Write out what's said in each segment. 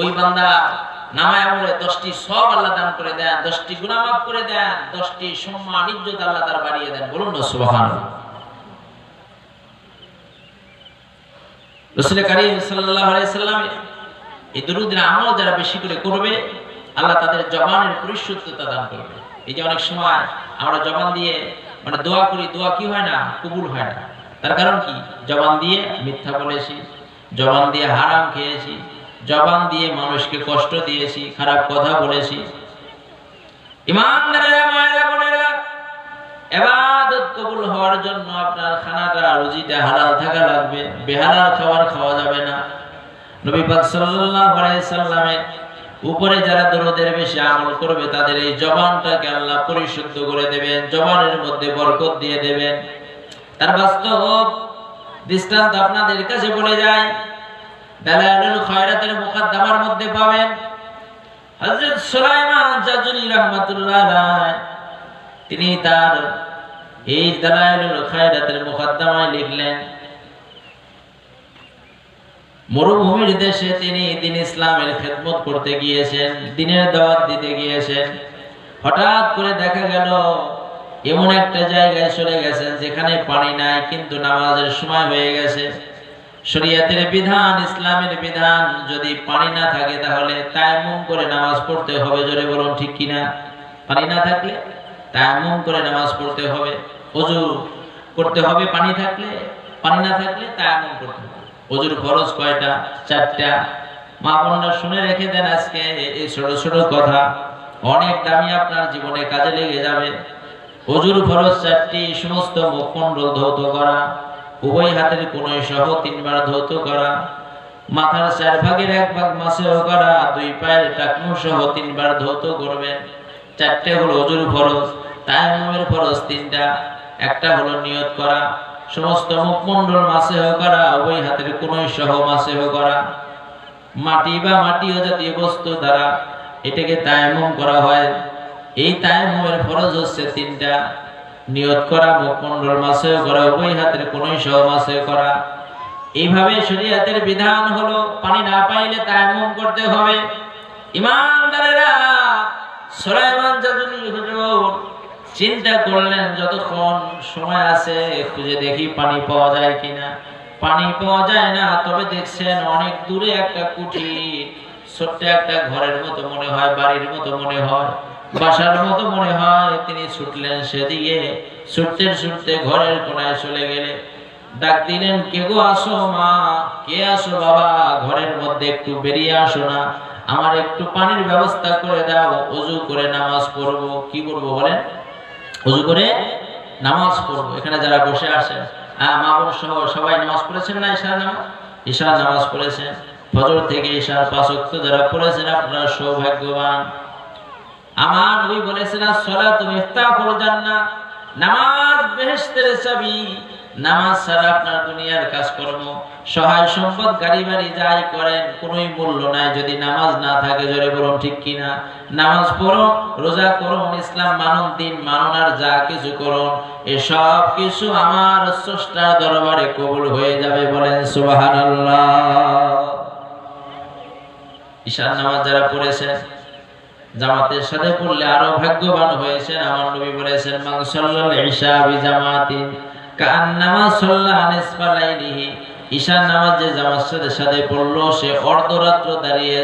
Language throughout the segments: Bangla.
ওই বান্দা নামায় 10টি সব আল্লাহ দান করে দেন 10টি গুনাহ মাফ করে দেন 10টি সম্মান, ইজ্জত আল্লাহ তার বাড়িয়ে দেন। বলুন না রসুল করিম সাল্লাল্লাহু আলাইহি সাল্লামে এই দরুদের আমল যারা বেশি করে করবে, আল্লাহ তাদের জবানের পরিশুদ্ধতা দান করবে। এই যে অনেক সময় আমরা জবান দিয়ে মানে দোয়া করি, দোয়া কি হয় না? কবুল হয় না। তার কারণ কি? জবান দিয়ে মিথ্যা বলেছি, জবান দিয়ে হারাম খেয়েছি, জবান দিয়ে মানুষকে কষ্ট দিয়েছি, খারাপ কথা বলেছি। কবুল হওয়ার জন্য আপনার খানাটা, রুজিটা হালাল থাকা লাগবে, বেহালাল খাবার খাওয়া যাবে না। নবী সাল্লাল্লাহু আলাইহি সাল্লামের উপরে যারা দরুদের বেশি আমল করবে, তাদের এই জবানটাকে আল্লাহ পরিশুদ্ধ করে দেবেন, জবানের মধ্যে বরকত দিয়ে দেবেন। তার বাস্তব দৃষ্টান্ত আপনাদের কাছে বলে যায়, দালালুল খয়রাতের মুকদ্দমার মধ্যে পাবেন। হযরত সুলাইমান জাজুলি রাহমাতুল্লাহ তিনি তার এই দালাইলুল খায়রাতের মুকদ্দমায় লিখলেন মরুভূমির দেশে তিনি দিন ইসলামের খেদমত করতে গিয়েছেন, দিনের দাওয়াত দিতে গিয়েছেন। হঠাৎ করে দেখা গেল, এমন একটা জায়গায় চলে গেছেন যেখানে পানি নাই, কিন্তু নামাজের সময় হয়ে গেছে। শরিয়াতের বিধান, ইসলামের বিধান, যদি পানি না থাকে তাহলে তায়াম্মুম করে নামাজ পড়তে হবে, জোরে বলুন ঠিক কিনা? পানি না থাকলে? তায়াম্মুম করে নামাজ পড়তে হবে। ওযু করতে হবে পানি থাকলে? পানি না থাকলে তায়াম্মুম করতে হবে। ওযুর ফরজ কয়টা? চারটা। মা বোনরা শুনে রেখে দেন আজকে এই ছোট ছোট কথা। অনেক দামি আপনার জীবনে কাজে লেগে যাবে। ওযুর ফরজ চারটি, সমস্ত মুখমণ্ডল ধৌত করা, উভয় হাতের কোণে সহ তিনবার ধৌত করা, মাথার চার ভাগের এক ভাগ মাসেও করা, দুই পায়ের টাকনু সহ তিনবার ধৌত করবেন। চারটে হলো অজুর ফরজ তায়াম্মুমের ফরজ তিনটা, একটা হলো নিয়ত করা সমস্ত মুখমণ্ডল মাসেহ করা উভয় হাতের কোণই সহ মাসেহ করা মাটি বা মাটিও জাতীয় বস্তু দ্বারা এটাকে তায়াম্মুম করা হয়। এই তায়াম্মুমের ফরজ হচ্ছে তিনটা। নিয়ত করা, মুখমণ্ডল মাসেহ করা উভয় হাতের কোণই সহ মাসেহ করা এইভাবে শরীয়তের বিধান হলো, পানি না পাইলে তায়াম্মুম করতে হবে। ইমানদারেরা সুলাইমান জাদুলি হুজুর চিন্তা করলেন যতক্ষণ সময় আছে, খুঁজে দেখি পানি পাওয়া যায় কিনা। পানি পাওয়া যায় না, তবে দেখছেন অনেক দূরে একটা কুঠি, ছোট্ট একটা ঘরের মতো মনে হয়, বাড়ির মতো মনে হয়, বাসার মতো মনে হয়। তিনি ছুটলেন সেদিকে, ছুটতে ছুটতে ঘরের কোনায় চলে গেলে ডাক দিলেন, কে গো আসো মা? কে আসো বাবা? ঘরের মধ্যে একটু বেরিয়ে আসো না। আমার একটু পানির ব্যবস্থা করে দাও, অজু করে নামাজ পড়ব। কি পড়ব বলেন? অজু করে নামাজ পড়ব। এখানে যারা বসে আসে হ্যাঁ মা বোন সহ সবাই নামাজ পড়েছেন না ঈশার নামাজ ঈশার নামাজ পড়েছেন। ফজর থেকে ঈশার পাঁচক্ত যারা পড়েছেন, আপনারা সৌভাগ্যবান। আমার নবী বলেছেন করো জান না নামাজ বেহেস্তের চাবি নামাজ ছাড়া আপনার দুনিয়ার কাজকর্ম, সহায় সম্পদ গাড়ি বাড়ি যাই করেন, কোনোই মূল্য নাই। যদি নামাজ না থাকে, জোরে বলুন ঠিক কিনা? নামাজ পড়ুন রোজা করুন ইসলাম মানুন, দিন মানুন, আর যা কিছু করুন এসব কিছু আমার স্রষ্টার দরবারে কবুল হয়ে যাবে বলেন সুবহানাল্লাহ। ঈশান নামাজ যারা পড়েছেন, জামাতের সাথে পড়লে আরও ভাগ্যবান হয়েছেন। আমার নবী বলেছেন, মান সাল্লাল ইশা বি জামাতিন কান্নামা নামাজ যে সাথে পড়ল, সে অর্ধরাত্র দাঁড়িয়ে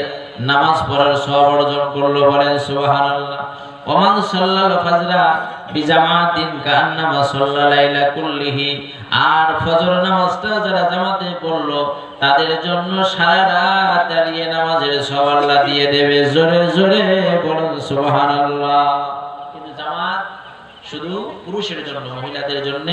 নামাজ পড়ার সব অর্জন করল, বলেন ওমান সাল্লাল ফাজরা আর ফজর নামাজটা যারা জামাতে পড়ল, তাদের জন্য সারা রাত দাঁড়িয়ে নামাজের সব আল্লাহ দিয়ে দেবে। জোরে জোরে বলুন সুবহানাল্লাহ। শুধু পুরুষের জন্য, মহিলাদের জন্য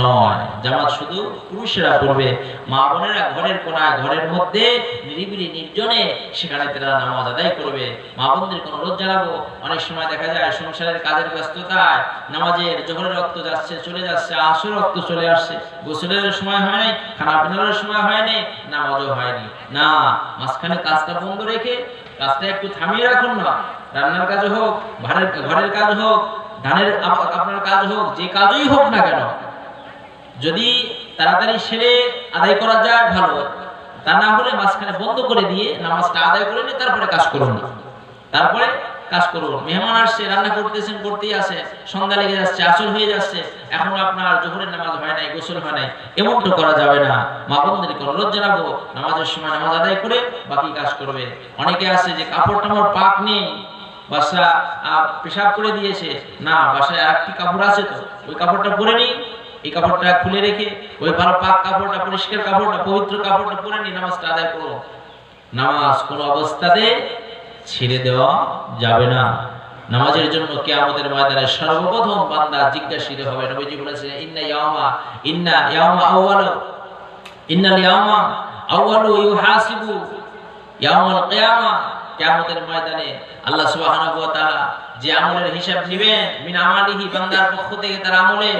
নয়। জামাত শুধু পুরুষেরা পড়বে। মা বোনেরা ঘরের কোনায় ঘরের মধ্যে নিরিবিলি নির্জনে সেখানে তারা নামাজ আদায় করবে। মা বোনদের কোনো রোজ জানাব অনেক সময় দেখা যায় সংসারের কাজের ব্যস্ততায় নামাজের জোহরের রক্ত যাচ্ছে, চলে যাচ্ছে আসর রক্ত চলে আসছে। গোসলের সময় হয় নাই, খানা পিনার সময় হয় নাই, নামাজও হয়নি। না, মাঝখানে কাজটা বন্ধ রেখে কাজটা একটু থামিয়ে রাখুন না রান্নার কাজ হোক ঘরের কাজ হোক ধানের আপনার কাজ হোক, যে কাজই হোক না কেন, যদি তাড়াতাড়ি সেরে আদায় করা যায় ভালো, তা না হলে মাঝখানে বন্ধ করে দিয়ে নামাজটা আদায় করে নিয়ে তারপরে কাজ করুন তারপরে কাজ করুন। মেহমান আসছে, রান্না করতেছেন, করতেই আসে সন্ধ্যা লেগে যাচ্ছে, আসর হয়ে যাচ্ছে, এখন আপনার জোহরের নামাজ হয় নাই, গোসল হয় নাই এমন তো করা যাবে না। মা বোনদেরকে অনুরোধ জানাব, নামাজের সময় নামাজ আদায় করে বাকি কাজ করবে। অনেকে আছে যে কাপড় টাপড় পাক নেই বাসা পেশাব করে দিয়েছে। না, বাসায় আরেকটি কাপড় আছে তো। ওই কাপড়টা পরে নিই। এই কাপড়টা খুলে রেখে ওই ভালো পাক কাপড়টা, পরিষ্কার কাপড়টা, পবিত্র কাপড়টা পরে নিই, নামাজটা আদায় করো নামাজ কোনো অবস্থাতে ছেড়ে দেওয়া যাবে না। নামাজের জন্য কে আমাদের ময়দানে সর্বপ্রথম বান্দা জিজ্ঞাসিত হবে, নবীজি বলেছেন, ইন্না ইয়ামা ইন্না ইয়ামা আউয়াল, ইন্নাল ইয়ামা আউয়ালু ইউহাসিবু, ইয়াউমুল কিয়ামা। কিয়ামতের ময়দানে আল্লাহ তাআলা যে আমলের হিসাব নেবেন, মিন আমালিহি, বান্দার পক্ষ থেকে তার আমলে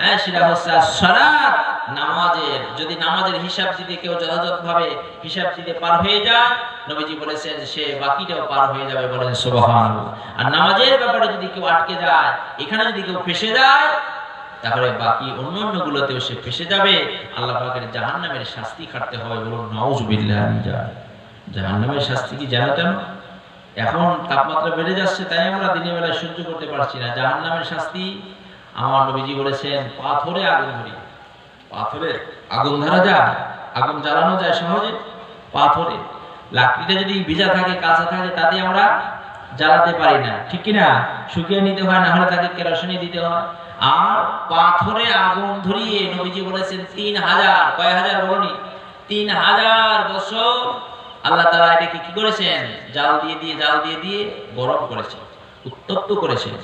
হ্যাঁ সেটা হচ্ছে সালাত, নামাজের। যদি নামাজের হিসাব দিতে কেউ যথাযথভাবে হিসাব দিতে পার হয়ে যায়, নবীজি বলেছেন, সে বাকিটাও পার হয়ে যাবে বলেন সুবহানাল্লাহ আর নামাজের ব্যাপারে যদি কেউ আটকে যায়, এখানে যদি কেউ ফেসে যায়, তাহলে বাকি অন্য অন্যান্য গুলোতেও সে ফেসে যাবে। আল্লাহ পাকের জাহান্নামের শাস্তি খাটতে হবে বলুন, নাউজুবিল্লাহ জাহান্নামের শাস্তি কি জানো কেন এখন তাপমাত্রা বেড়ে যাচ্ছে, তাই আমরা দিনের বেলায় সহ্য করতে পারছি না। জাহান্নামের শাস্তি আমার নবীজি বলেছেন, পাথরে আগুন ধরি পাথরে আগুন ধরা যায়, আগুন জ্বালানো যায় সহজে। পাথরে লাকড়িটা যদি ভিজা থাকে, কাঁচা থাকে, তাতে আমরা জ্বালাতে পারি না। ঠিক কি না শুকিয়ে নিতে হয়, না হলে তাকে কেরোসিনে দিতে হয়। আর পাথরে আগুন ধরিয়ে নবীজি বলেছেন, তিন হাজার, কয় হাজার বলনি? তিন হাজার বছর আল্লাহ তালা এটাকে কি করেছেন? জাল দিয়ে দিয়ে, জাল দিয়ে দিয়ে গরম করেছেন, উত্তপ্ত করেছেন।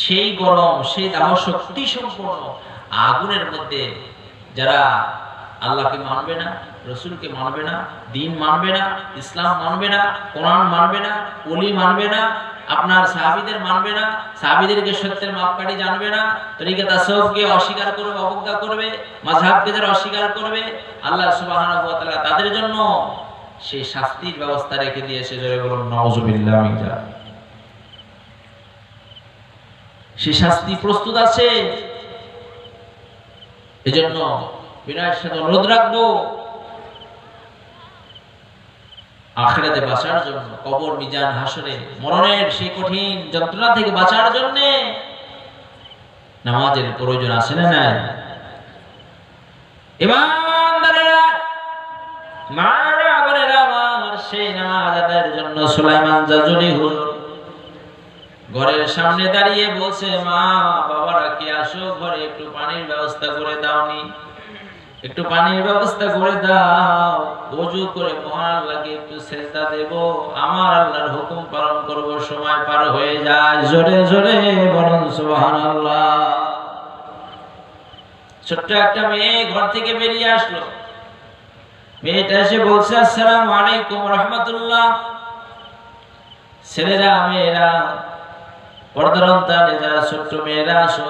সেই গরম, সেই দাহ শক্তি সম্পন্ন আগুনের মধ্যে যারা আল্লাহকে মানবে না, রসুলকে মানবে না, দিন মানবে না, ইসলাম মানবে না, কোরআন মানবে না অলি মানবে না, আপনার সাহাবিদের মানবে না, সাহাবিদেরকে সত্যের মাপকাঠি জানবে না, তরিকে তাসবকে অস্বীকার করবে, অবজ্ঞা করবে মাঝহাবকে যারা অস্বীকার করবে, আল্লাহ তাআলা তাদের জন্য সেই শাস্তির ব্যবস্থা রেখে দিয়েছে জোরে বলুন, নাউজুবিল্লাহ মিনজা সে শাস্তি প্রস্তুত আছে। এজন্য বিনয়ের সাথে অনুরোধ রাখব, আখেরাতে বাঁচার জন্য, কবর, মিজান, হাসরে, মরণের সেই কঠিন যন্ত্রণা থেকে বাঁচার জন্য নামাজের প্রয়োজন আছে না নাই? মারা ঘরের সামনে দাঁড়িয়ে বলছে, মা, বাবারা আসো? ঘরে একটু পানির ব্যবস্থা করে দাওনি। একটু পানির ব্যবস্থা করে দাও। করে মহান একটু দেব। আমার আল্লাহর হুকুম পালন করব, সময় পার হয়ে যায়। জোরে জোরে ছোট্ট একটা মেয়ে ঘর থেকে বেরিয়ে আসলো। মেয়েটা এসে বলছে, আসসালামু আলাইকুম রাহমাতুল্লাহ। ছেলেরা, মেয়েরা পর্দার যারা ছোট্ট মেয়েরা আসো,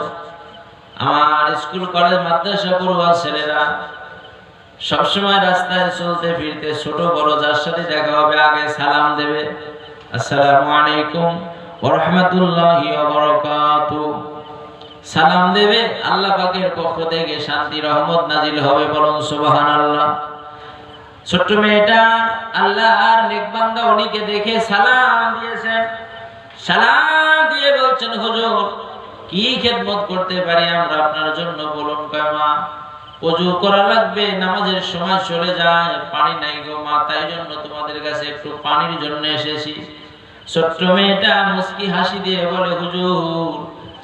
আমার স্কুল, কলেজ, মাদ্রাসা পড়ুয়া ছেলেরা, সবসময় রাস্তায় চলতে ফিরতে ছোট, বড়, যার সাথে দেখা হবে, আগে সালাম দেবে। আসসালামু আলাইকুম রাহমাতুল্লাহি সালাম দেবে, আল্লাহ পাকের পক্ষ থেকে শান্তি, রহমত নাজিল হবে বলুন সুবহানাল্লাহ। ছোট্ট মেয়েটা আল্লাহর নেক বান্দা উনিকে দেখে সালাম দিয়েছেন। সালাম দিয়ে বলছেন, হুজুর, কি খেদমত করতে পারি আমরা আপনার জন্য বলুন কামা অজু করা লাগবে, নামাজের সময় চলে যায়, পানি নাই গো মা, তাই জন্য তোমাদের কাছে একটু পানির জন্য এসেছি। ছোট্ট মেয়েটা মুস্কি হাসি দিয়ে বলে, হুজুর,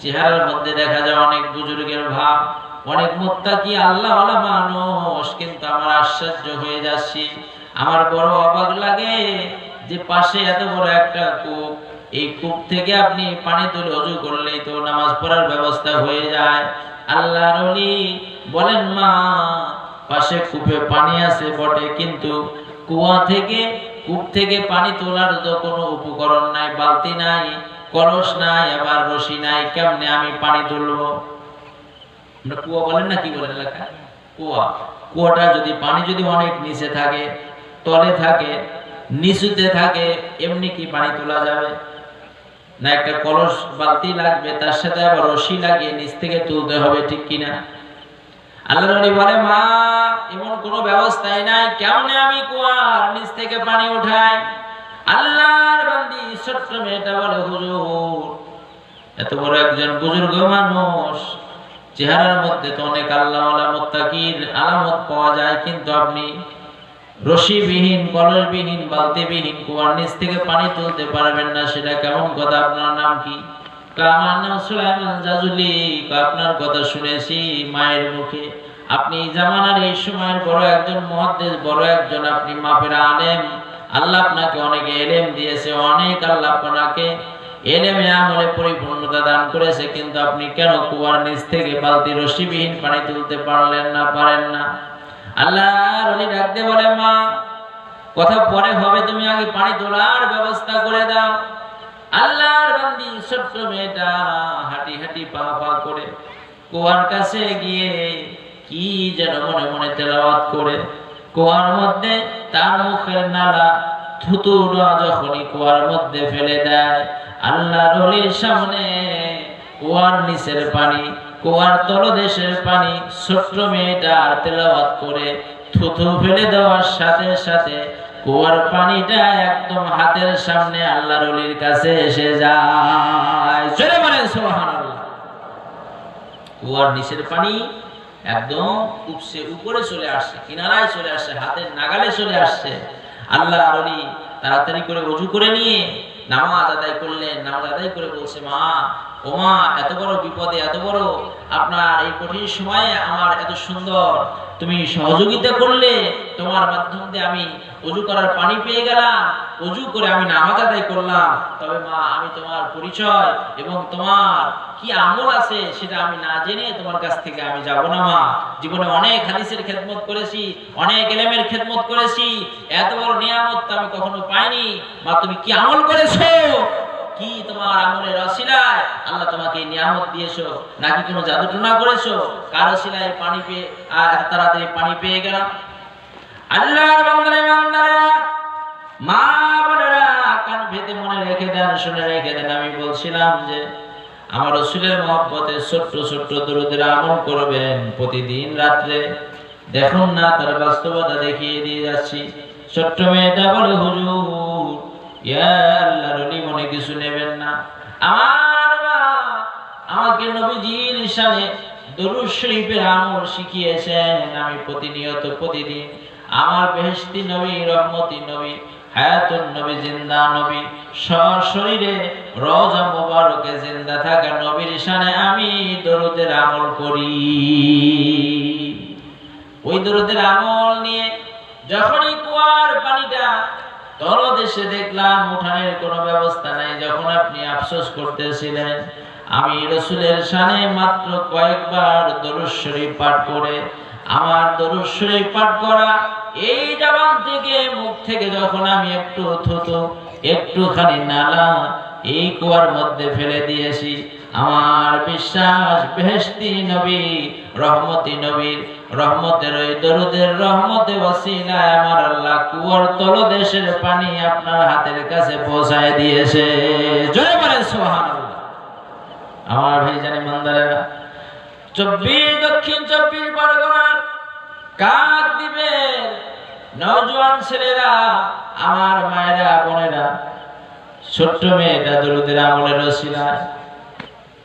চেহারার মধ্যে দেখা যায় অনেক বুজুর্গের ভাব। অনেক মুত্তাকি আল্লাহওয়ালা মানুষ, কিন্তু আমার আশ্চর্য হয়ে যাচ্ছি। আমার বড় অবাক লাগে যে পাশে এত বড় একটা কূপ, এই কূপ থেকে আপনি পানি তুলে অজু করলেই তো নামাজ পড়ার ব্যবস্থা হয়ে যায়। আল্লাহ রলি বলেন, মা, পাশে কূপে পানি আছে বটে, কিন্তু কুয়া থেকে, কূপ থেকে পানি তোলার তো কোনো উপকরণ নাই, বালতি নাই, কলস নাই, আবার রশি নাই, কেমনে আমি পানি তুলবো? আমরা কুয়া বলেন না কি বলেন এলাকায়? কুয়া। কুয়াটা যদি পানি যদি অনেক নিচে থাকে, তলে থাকে, নিচুতে থাকে, এমনি কি পানি তোলা যাবে? না একটা কলস বালতি লাগবে, তার সাথে আবার রশি লাগিয়ে নিচ থেকে তুলতে হবে, ঠিক কিনা আল্লাহ বলে, মা, এমন কোনো ব্যবস্থাই নাই। কেমনে আমি কুয়ার নিচ থেকে পানি উঠাই? আল্লাহর বান্দি, ছোট্ট মেয়েটা বলে, হুজুর, এত বড় একজন বুজুর্গ মানুষ চেহারার মধ্যে তো অনেক আল্লাহ মোত্তাকির আলামত পাওয়া যায়, কিন্তু আপনি রশিবিহীন, কলসবিহীন, বালতিবিহীন কুয়ার নিচ থেকে পানি তুলতে পারবেন না, সেটা কেমন কথা? আপনার নাম কি? আমার নাম সুলাইমান জাজুলি। আপনার কথা শুনেছি মায়ের মুখে। আপনি জামানার এই সময়ের বড় একজন মহাদেশ বড় একজন আপনি মাপের আলেম। আল্লাহ আপনাকে অনেক এলেম দিয়েছে, অনেক আল্লাহ আপনাকে পরিপূর্ণতা দান করেছে, কিন্তু আপনি কেন কুয়ার নিচ থেকে বালতি রশিবিহীন পানি তুলতে পারলেন না, পারেন না? আল্লাহ ডাকতে বলে, মা, কথা পরে হবে, তুমি আগে পানি তোলার ব্যবস্থা করে দাও। আল্লাহর বান্দি ছোট্ট মেয়েটা হাঁটি হাঁটি পা পা করে কুয়ার কাছে গিয়ে কি যেন মনে মনে তেলাওয়াত করে। কুয়ার মধ্যে তার মুখের নালা থুতুরা যখনই কুয়ার মধ্যে ফেলে দেয় আল্লাহ রলির সামনে কুয়ার নিচের পানি, কুয়ার তলদেশের পানি, ছোট্ট মেয়েটা তেলাওয়াত করে থুথু ফেলে দেওয়ার সাথে সাথে কুয়ার পানিটা একদম হাতের সামনে আল্লাহ রলির কাছে এসে যায়। বলেন, সুবহানাল্লাহ। কুয়ার নিচের পানি একদম উপসে উপরে চলে আসছে কিনারায় চলে আসছে হাতের নাগালে চলে আসছে আল্লাহ রলি তাড়াতাড়ি করে অজু করে নিয়ে নামাজ আদায় করলেন নামাজ আদায় করে বলছে মা ও মা এত বড় বিপদে, এত বড় আপনার এই কঠিন সময়ে আমার এত সুন্দর। তুমি সহযোগিতা করলে, তোমার মাধ্যম দিয়ে আমি অজু করার পানি পেয়ে গেলাম অজু করে আমি নামাজ আদায় করলাম। তবে মা, আমি তোমার পরিচয় এবং তোমার কি আমল আছে সেটা আমি না জেনে তোমার কাছ থেকে আমি যাব না, মা। জীবনে অনেক হাদিসের খেদমত করেছি, অনেক এলেমের খেদমত করেছি। এত বড় নিয়ামত আমি কখনো পাইনি। মা, তুমি কি আমল করেছ? কি তোমার আমলের অশিলায়? আল্লাহ তোমাকে নিয়ামত দিয়েছ, নাকি কোনো জাদু টুনা করেছ? কার অশিলায় পানি পেয়ে তাড়াতাড়ি পানি পেয়ে গেলাম আল্লাহর বান্দারে, বান্দারা, মা বোনেরা, কান ভেতে মনে রেখে দেন, শুনে রেখে দেন। আমি বলছিলাম যে, আমার রসুলের মহব্বতে ছোট্ট ছোট্ট দরুদের আমল করবেন প্রতিদিন রাত্রে। দেখুন না, তার বাস্তবতা দেখিয়ে দিয়ে যাচ্ছি। ছোট্ট মেয়েটা বলে, হুজুর মনে কিছু নেবেন না। আমাকে নবীজির শানে দরুদ আমল শিখিয়েছেন, আমি প্রতিনিয়ত প্রতিদিন আমার বেহেশতি নবী, রহমতি নবী, হায়াতুন নবী, জিন্দা নবী, সশরীরে রওজা মোবারকে জিন্দা থাকা নবীর শানে আমি দরুদের আমল করি। ওই দরুদের আমল নিয়ে যখনই কুয়ার পানিটা তলদেশে দেখলাম উঠানের কোনো ব্যবস্থা নাই। যখন আপনি আফসোস করতেছিলেন, আমি রসুলের শানে মাত্র কয়েকবার দরুদ পাঠ করে, আমার দরুদ পাঠ করা এই জবান থেকে, মুখ থেকে যখন আমি একটু থুতু, একটুখানি নালা এই কুয়ার মধ্যে ফেলে দিয়েছি। আমার বিশ্বাস, বেহেশতি নবী, রহমতি নবীর রহমতের ওই দরুদের রহমতে আমার আল্লাহ কুয়ার পানি আপনার হাতের কাছে পৌঁছায় দিয়েছে। জয় আমার ভাই জানি মন্দারেরা চব্বিশ দক্ষিণ, চব্বিশ পরগনার দিবে। নওজোয়ান ছেলেরা, আমার মায়েরা, বোনেরা, ছোট্ট মেয়েটা দরুদের আমলের রসিলায়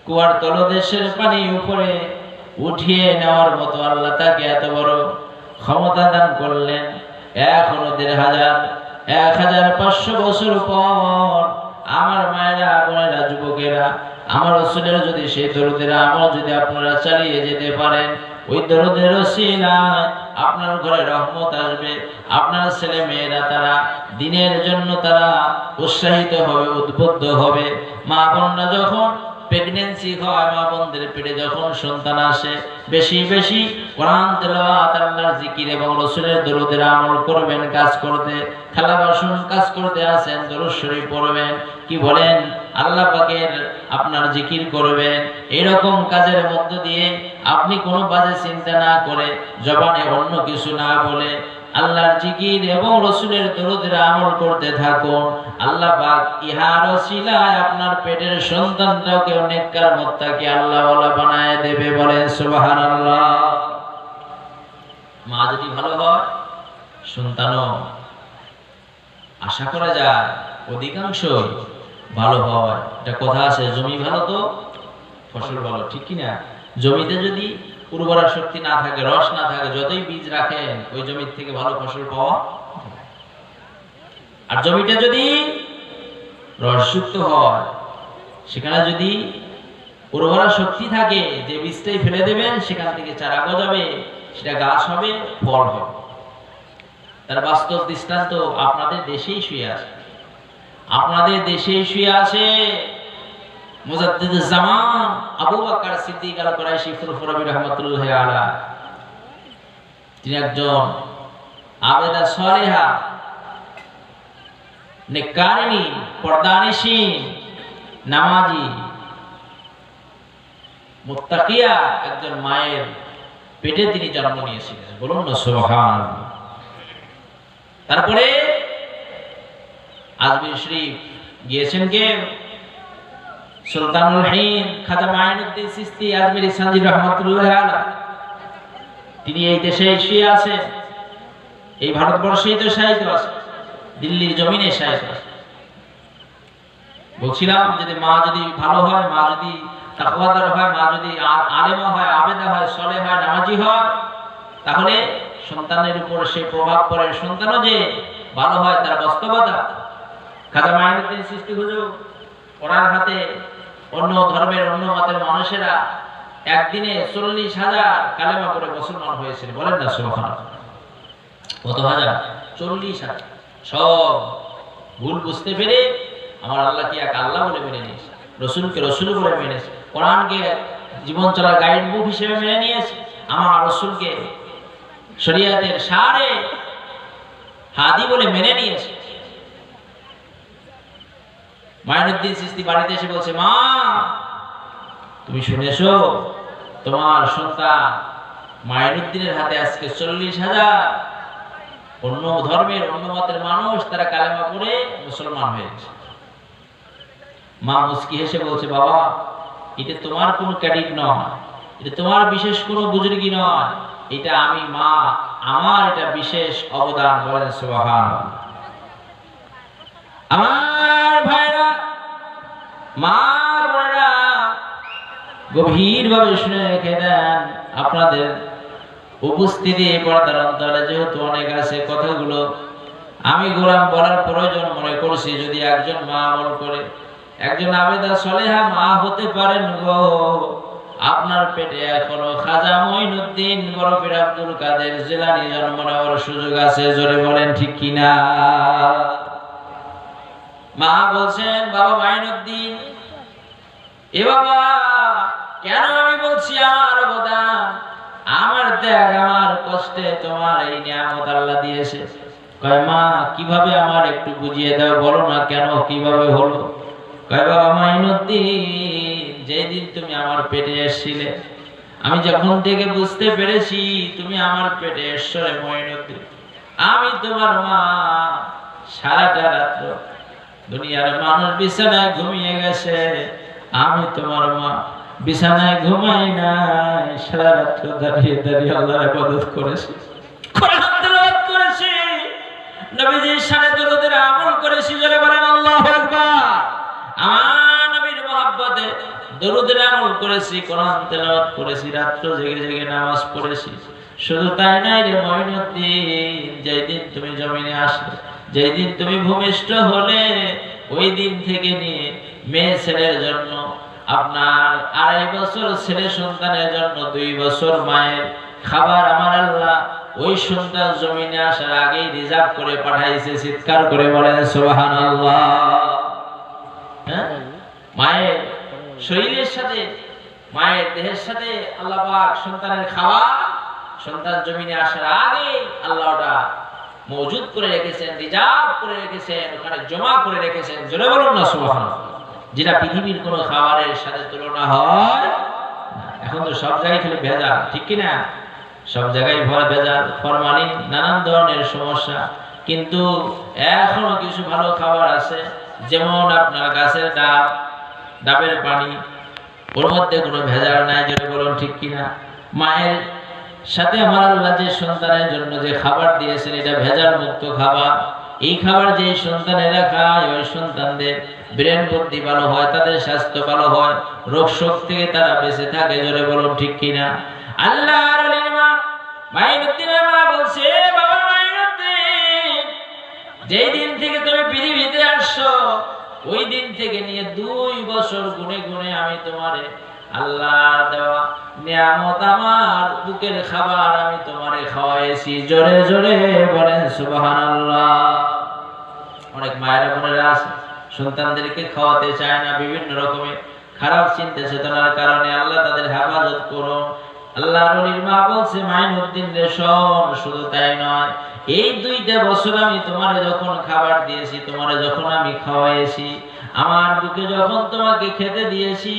কুয়ার তলদেশের পানি উপরে উঠিয়ে নেওয়ার মতো আল্লাহ তাকে এত বড় ক্ষমতা দান করলেন। এখনও দেড় হাজার, এক হাজার পাঁচশো বছর পর আমার মায়েরা, বোনেরা, যুবকেরা, আমার রসুলের যদি সেই দরুদের আমল যদি আপনারা চালিয়ে যেতে পারেন, ওই দরদের ওসিলায় আপনার ঘরে রহমত আসবে। আপনার ছেলে মেয়েরা তারা দিনের জন্য তারা উৎসাহিত হবে, উদ্বুদ্ধ হবে। মা বোনরা যখন প্রেগনেন্সি হয় মা বোনদের পেটে যখন সন্তান আসে, বেশি বেশি কোরআন তেলাওয়াত, আল্লাহর জিকির এবং রসুলের দরুদের আমল করবেন, কাজ করতে, থালা বাসন কাজ করতে আসেন, দরুদ শরীফ পড়বেন, কি বলেন? আল্লাহ পাকের আপনার জিকির করবেন। এরকম কাজের মধ্য দিয়ে আপনি কোনো বাজে চিন্তা না করে জবানে অন্য কিছু না বলে আল্লাহর জিকির এবং রসুলের দরুদের আমল করতে থাকুন। আল্লাহ পাক ইহার ওসিলায় আপনার পেটের সন্তানটাকে অনেককার মত্তাকে আল্লাহ বানায় দেবে বলেন, সুবহানাল্লাহ। মা যদি ভালো হয়, সন্তানও আশা করা যায় অধিকাংশই ভালো হয়। এটা কথা আছে, জমি ভালো তো? ফসল ভালো, ঠিক কি না জমিতে যদি উর্বরা শক্তি না থাকে, রস না থাকে, যতই বীজ রাখেন, ওই জমির থেকে ভালো ফসল পাওয়া আর জমিটা যদি রসযুক্ত হয়, সেখানে যদি উর্বরা শক্তি থাকে, যে বীজটাই ফেলে দেবেন, সেখান থেকে চারা গজাবে, সেটা গাছ হবে, ফল হবে। তার বাস্তব দৃষ্টান্ত আপনাদের দেশেই শুয়ে আছে। আপনাদের দেশেই শুয়ে আছে মুজাদ্দিদ জামান আবু বকর সিদ্দিক আল কুরাইশি ফুরফুরাবি রহমাতুল্লাহ আলা। তিনি একজন আবেদা সালেহা নেকারিনী পর্দানিসীন, নামাজি, মুত্তাকিয়া একজন মায়ের পেটে তিনি জন্ম নিয়েছিলেন। বলুন না সুবহান তারপরে আজমির শরীফ গিয়েছেন কে? সুলতানুল হিন খাজা সিস্তি রহমতুল্লাহ তিনি এই দেশে আছে এই ভারতবর্ষেই তো আছে দিল্লির জমিনে আছে বলছিলাম যদি মা যদি ভালো হয়, মা যদি তাকওয়াদার হয়, মা যদি হয়, আবেদা হয়, সলে হয়, নামাজি হয়, তাহলে সন্তানের উপর সেই প্রভাব পড়ে সন্তানও যে ভালো হয়, তার বাস্তবতা। খাজা মাইনুদ্দিন সৃষ্টি হুজুর, ওনার হাতে অন্য ধর্মের অন্য মতের মানুষেরা একদিনে চল্লিশ হাজার কালেমা করে মুসলমান হয়েছিল বলেন না সুবহান কত হাজার? চল্লিশ হাজার। সব ভুল বুঝতে পেরে আমার আল্লাহকে এক আল্লাহ বলে মেনে নিয়েছে, রসুলকে রসুল বলে মেনেছে কোরআনকে জীবন চলার গাইড বুক হিসেবে মেনে নিয়েছে, আমার রসুলকে শরিয়াতের সারে হাদি বলে মেনে নিয়েছে। মাইনুদ্দিন সিস্তি বাড়িতে এসে বলছে, মা, তুমি শুনেছো তোমার সন্তান মাইনুদ্দিনের হাতে আজকে চল্লিশ হাজার। অন্য ধর্মের অন্য মতের মানুষ, তারা কালেমা পড়ে মুসলমান হয়েছে মা মুস্কি হেসে বলছে, বাবা, এটা তোমার কোনো ক্যাডিট নয়, এটা তোমার বিশেষ কোনো বুজুর্গি নয়, এটা আমি মা, আমার এটা বিশেষ অবদান বলেন সুবহান আমার ভাইরা মা বোনেরা, গভীরভাবে শুনে রেখে দেন আপনাদের উপস্থিতি পর্দার অন্তরে যেহেতু অনেক আছে কথাগুলো। আমি গোলাম বলার প্রয়োজন মনে করছি, যদি একজন মা আমল করে, একজন আবেদা সলেহা মা হতে পারেন গো। আপনার পেটে এখনও খাজা মঈনুদ্দিন বরফির আব্দুল কাদের জেলানি জন্ম নেওয়ার সুযোগ আছে, জোরে বলেন ঠিক কিনা? মা বলছেন, বাবা মাইনুদ্দিন, এ বাবা, কেন আমি বলছি আমার অবদান? আমার ত্যাগ, আমার কষ্টে তোমার এই নিয়ামত আল্লাহ দিয়েছে। কয়, মা, কীভাবে আমার একটু বুঝিয়ে দাও, বলো না কেন, কীভাবে হলো? কয়, বাবা মাইনুদ্দিন, যেদিন তুমি আমার পেটে এসেছিলে, আমি যখন থেকে বুঝতে পেরেছি, তুমি আমার পেটে এসরে মইনুদ্দিন। আমি তোমার মা সারাটা রাত্র দুনিয়ার মানুষ বিছানায় ঘুমিয়ে গেছে। আমি তোমার মা বিছানায় ঘুমাই নাই। সারা রাত্র দাঁড়িয়ে দাঁড়িয়ে আল্লাহর ইবাদত করেছি। জেগে নামাজ পড়েছি। শুধু তাই নাই রে মঈনুদ্দিন যেই দিন তুমি জমিনে আসলে যেই দিন তুমি ভূমিষ্ঠ হলে, ওই দিন থেকে নিয়ে মেয়ে ছেলের জন্য, আপনার আড়াই বছর ছেলে সন্তানের জন্য দুই বছর মায়ের খাবার আমার আল্লাহ ওই সন্তান জমিনে আসার আগেই রিজার্ভ করে পাঠাইছে, চিৎকার করে বলেন সোহান হ্যাঁ? মায়ের শরীরের সাথে, মায়ের দেহের সাথে আল্লাহ সন্তানের খাওয়া সন্তান জমিনে আসার আগে আল্লাহ ওটা মজুদ করে রেখেছেন, রিজার্ভ করে রেখেছেন, ওখানে জমা করে রেখেছেন। জোরে বলুন না সুবহান যেটা পৃথিবীর কোনো খাবারের সাথে তুলনা হয় এখন তো সব জায়গায় খালি ভেজাল, ঠিক কি না সব জায়গায় ভয় ভেজাল, ফরমালিন, নানান ধরনের সমস্যা। কিন্তু এখনও কিছু ভালো খাবার আছে, যেমন আপনার গাছের ডাব, ডাবের পানি, ওর মধ্যে কোনো ভেজাল নাই যদি বলুন ঠিক কিনা? মায়ের সাথে আমার আল্লাহ যে সন্তানের জন্য যে খাবার দিয়েছেন, এটা ভেজাল মুক্ত খাবার। এই খাবার যে সন্তানেরা খায়, ওই সন্তানদের ব্রেন বুদ্ধি ভালো হয়, তাদের স্বাস্থ্য ভালো হয়, রোগ শোক থেকে তারা বেঁচে থাকে, জোরে বলুন ঠিক কিনা? আল্লাহ বলছে যেই দিন থেকে তুমি পৃথিবীতে আসছো, ওই দিন থেকে নিয়ে দুই বছর গুনে গুনে আমি তোমারে আল্লাহ দেওয়া নিয়ামত আমার বুকের খাবার আমি তোমারে খাওয়াইছি। জোরে জোরে বলেন, সুবহানাল্লাহ। অনেক মায়েরা বোনেরা আছে, সন্তানদেরকে খাওয়াতে চায় না, বিভিন্ন রকমের খারাপ চিন্তা চেতনার কারণে আল্লাহ তাদের হেফাজত করুন। আল্লাহ নবীর মা বলছে, মাইনুদ্দিন রে শুধু তাই নয়, এই দুইটা বছর আমি তোমার যখন খাবার দিয়েছি, তোমারে যখন আমি খাওয়াইছি আমার বুকে যখন তোমাকে খেতে দিয়েছি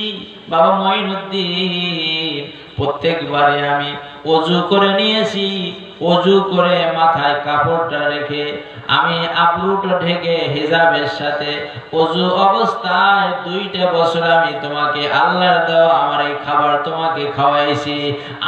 বাবা মঈনুদ্দিন প্রত্যেকবারে আমি অজু করে নিয়েছি, অজু করে মাথায় কাপড়টা রেখে আমি আবরুটা ঢেকে হিজাবের সাথে অজু অবস্থায় দুইটা বছর আমি তোমাকে আল্লাহর দেওয়া আমার এই খাবার তোমাকে খাওয়াইছি।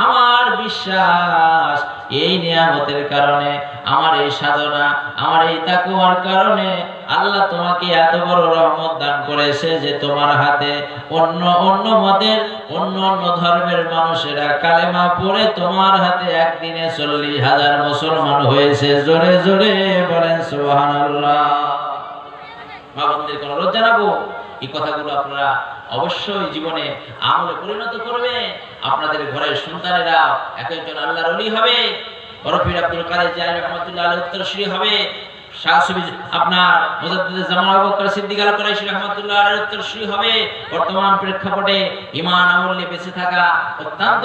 আমার বিশ্বাস, এই নিয়ামতের কারণে, আমার এই সাধনা, আমার এই তাকুয়ার কারণে আল্লাহ তোমাকে এত বড় রহমত দান করেছে যে তোমার হাতে অন্য অন্য মতের, অন্য অন্য ধর্মের মানুষেরা কালেমা পড়ে তোমার হাতে একদিনে চল্লিশ হাজার মুসলমান হয়েছে। জোরে জোরে বলেন, সুবহানাল্লাহ। মা বোনদের কোনো অনুরোধ জানাব এই কথাগুলো আপনারা অবশ্যই জীবনে আমলে পরিণত করবে আপনাদের ঘরের সন্তানেরা এক একজন আল্লাহর অলি হবে। বরফির আব্দুল কাদের জালালি রহমাতুল্লাহ আলাইহি উত্তরসূরি হবে। আপনার হবে। বর্তমান প্রেক্ষাপটে ঈমান আমলে বেঁচে থাকা অত্যন্ত